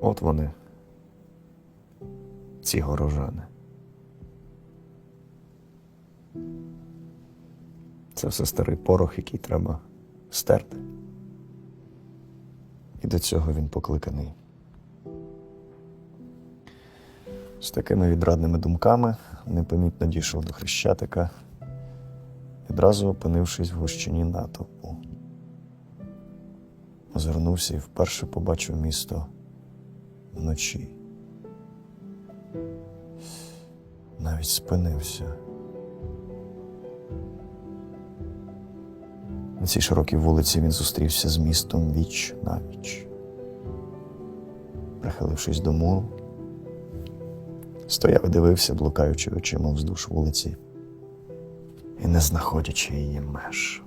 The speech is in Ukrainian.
От вони, ці горожани. Це все старий порох, який треба стерти. І до цього він покликаний. З такими відрадними думками непомітно дійшов до Хрещатика, відразу опинившись в гущині натовпу. Озирнувся і вперше побачив місто вночі. Навіть спинився. На цій широкій вулиці він зустрівся з містом віч на віч. Прихилившись до муру, стояв і дивився, блукаючи очима вздовж вулиці і не знаходячи її меж.